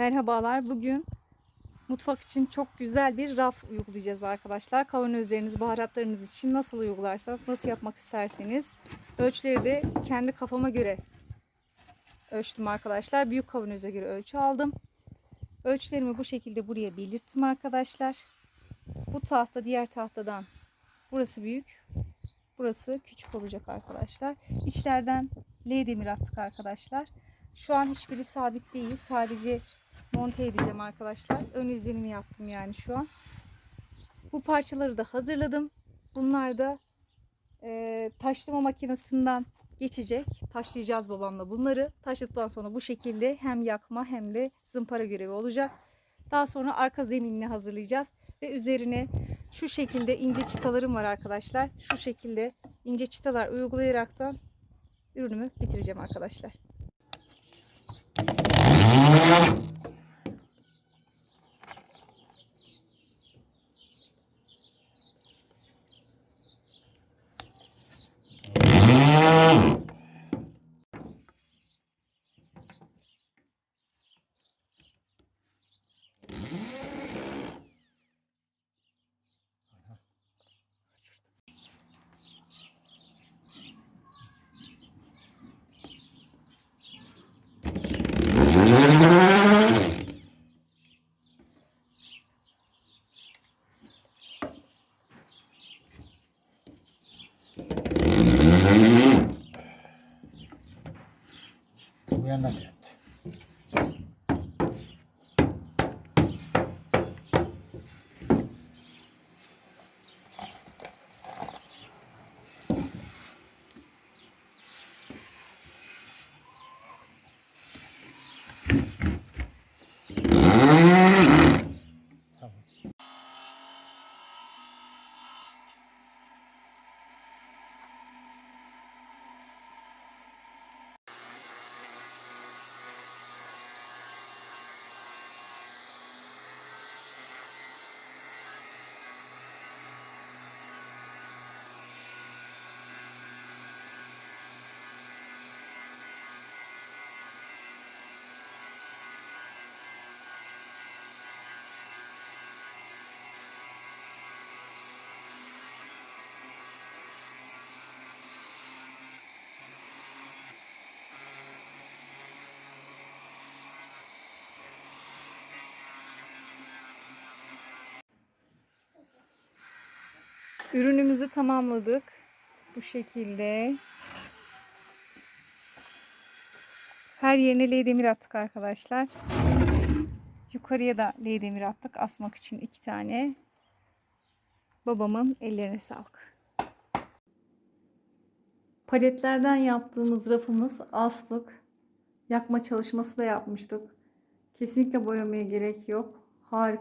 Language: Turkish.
Merhabalar. Bugün mutfak için çok güzel bir raf uygulayacağız arkadaşlar. Kavanozlarınız, baharatlarınız için nasıl uygularsanız, nasıl yapmak isterseniz. Ölçüleri de kendi kafama göre ölçtüm arkadaşlar. Büyük kavanoza göre ölçü aldım. Ölçülerimi bu şekilde buraya belirttim arkadaşlar. Bu tahta diğer tahtadan burası büyük. Burası küçük olacak arkadaşlar. İçlerden L demir attık arkadaşlar. Şu an hiçbiri sabit değil. Sadece monte edeceğim arkadaşlar. Ön izlenimi yaptım yani şu an. Bu parçaları da hazırladım. Bunlar da e, taşlama makinesinden geçecek. Taşlayacağız babamla bunları. Taşladıktan sonra bu şekilde hem yakma hem de zımpara görevi olacak. Daha sonra arka zeminini hazırlayacağız. Ve üzerine şu şekilde ince çıtalarım var arkadaşlar. Şu şekilde ince çıtalar uygulayaraktan ürünümü bitireceğim arkadaşlar. Bu yana da yattı. Tamam. Ürünümüzü tamamladık. Bu şekilde. Her yerine L demir attık arkadaşlar. Yukarıya da L demir attık. Asmak için iki tane. Babamın ellerine sağlık. Paletlerden yaptığımız rafımız astık. Yakma çalışması da yapmıştık. Kesinlikle boyamaya gerek yok. Harika.